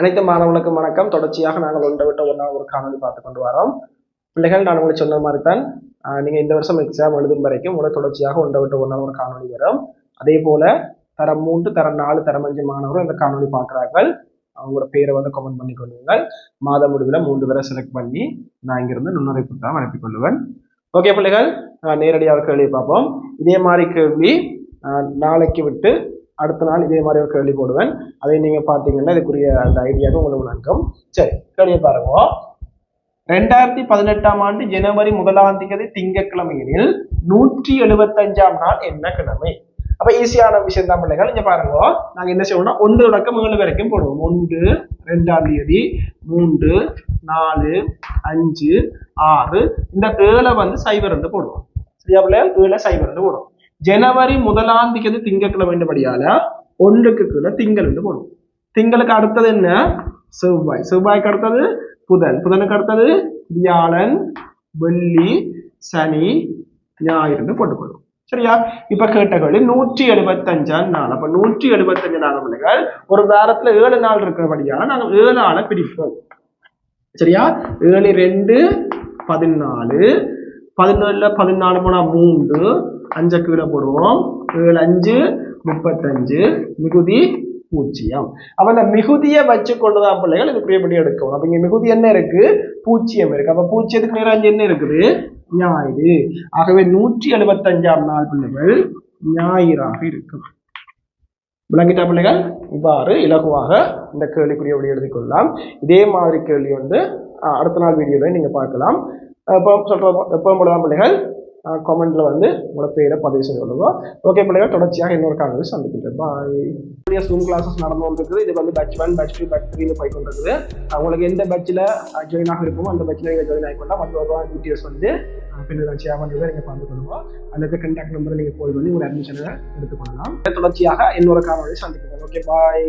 அனைத்து மாணவர்களுக்கும் வணக்கம். தொடர்ச்சியாக நாங்கள் ஒன்றை விட்ட ஒன்றா ஒரு காணொலி பார்த்து கொண்டு வரோம். பிள்ளைகள் நான் உங்களுக்கு சொன்ன மாதிரி தான் நீங்கள் இந்த வருஷம் எக்ஸாம் எழுதும் வரைக்கும் உங்களை தொடர்ச்சியாக ஒன்றை விட்ட ஒன்றா ஒரு காணொலி வரும். அதே போல தரம் மூன்று தரம் நாலு தரம் அஞ்சு மாணவர்கள் இந்த காணொலி பார்க்குறார்கள். அவங்களோட பேரை வந்து கமெண்ட் பண்ணி கொள்ளுங்கள். மாத முடிவில் மூன்று பேரை செலக்ட் பண்ணி நான் இங்கிருந்து நுண்ணறிப்பு தான் அனுப்பிக் கொள்ளுவேன். ஓகே பிள்ளைகள் நேரடியாக கேள்வி பார்ப்போம். இதே மாதிரி கேள்வி நாளைக்கு விட்டு அடுத்த நாள் இதே மாதிரி ஒரு கேள்வி போடுவேன். அதை நீங்க பார்த்தீங்கன்னா இதுக்குரிய அந்த ஐடியாவுக்கு உங்களுக்கு விளங்கும் சரி கேள்வியை பாருங்க. ரெண்டாயிரத்தி பதினெட்டாம் ஆண்டு ஜனவரி முதலாம் தேதி திங்கக்கிழமையில் நூற்றி எழுபத்தஞ்சாம் நாள் என்ன கிழமை? அப்ப ஈஸியான விஷயம் தான் பிள்ளைகள். இங்க பாருங்க. நாங்க என்ன செய்வோம்னா ஒன்று தொடக்கம் ஏழு வரைக்கும் போடுவோம். ஒன்று ரெண்டாம் தேதி மூன்று நாலு அஞ்சு ஆறு. இந்த ஏழை வந்து சைபர் ரெண்டு போடுவோம். சரியா பிள்ளைகள்? ஏழை சைபர் ரெண்டு போடுவோம். ஜனவரி முதலாம் தேதி திங்கட்கிழமை என்றபடியால ஒன்றுக்கு கீழே திங்கள் என்று போடும் திங்களுக்கு அடுத்தது என்ன? செவ்வாய். செவ்வாய்க்கு அடுத்தது புதன். புதனுக்கு அடுத்தது வியாழன் வெள்ளி சனி ஞாயிறுன்னு போட்டுக்கொள்ளும் சரியா? இப்ப கேட்ட கேள்வி நூற்றி எழுபத்தஞ்சாம் நாள். அப்ப நூற்றி எழுபத்தஞ்சு நாள் பிள்ளைகள் ஒரு வாரத்துல ஏழு நாள் இருக்கிறபடியால நாங்கள் ஏழு ஆளை பிரிப்போம். சரியா? ஏழு ரெண்டு பதினாலு. பதினேழுல பதினாலு போனா மூன்று. அஞ்சை கீழே போடுவோம். ஏழு அஞ்சு முப்பத்தஞ்சு. மிகுதி பூஜ்ஜியம். அப்ப இந்த மிகுதியை வச்சு கொண்டுதான் பிள்ளைகள் இது புரியப்படி எடுக்கும் அப்ப இங்க மிகுதி என்ன இருக்கு? பூஜ்ஜியம் இருக்கு. அப்ப பூஜ்ஜியத்துக்கு நேரம் அஞ்சு என்ன இருக்குது? ஞாயிறு. ஆகவே நூற்றி எழுபத்தஞ்சாம் நாள் பிள்ளைகள் ஞாயிறாக இருக்கும். விளங்கிட்டா பிள்ளைகள்? இவ்வாறு இலகுவாக இந்த கேள்விக்குரிய வழி எழுதிக் கொள்ளலாம். இதே மாதிரி கேள்வி வந்து அடுத்த நாள் வீடியோவில் நீங்க பார்க்கலாம். எப்போ இப்போ சொல்ற போலதான் பிள்ளைகள் கமெண்ட்ல வந்து உங்களோட பேரை பதிவு செய்து கொள்ளுங்க. ஓகே பிள்ளைகள் தொடர்ச்சியாக இன்னொரு காணொலி சந்திக்கின்றேன். பாய் ஜூம் கிளாஸஸ் நடந்து கொண்டிருக்குது. இது வந்து batch one batch two batch த்ரீனு போய் கொண்டிருக்குது உங்களுக்கு எந்த பேட்சில் ஜாயின் ஆக இருக்குமோ அந்த பேட்சில் நீங்கள் ஜாயின் ஆகிக்கொண்டா மற்ற டீட்டெயில்ஸ் வந்து பின்னர் ஷேர் பண்ணுறதை நீங்கள் பார்த்து கொள்ளுவோம் அந்த கண்டாக்ட் நம்பரை நீங்கள் போய் பண்ணி ஒரு அட்மிஷனை எடுத்துக்கொள்ளலாம் தொடர்ச்சியாக இன்னொரு காணொலி சந்திக்கிறேன். Okay bye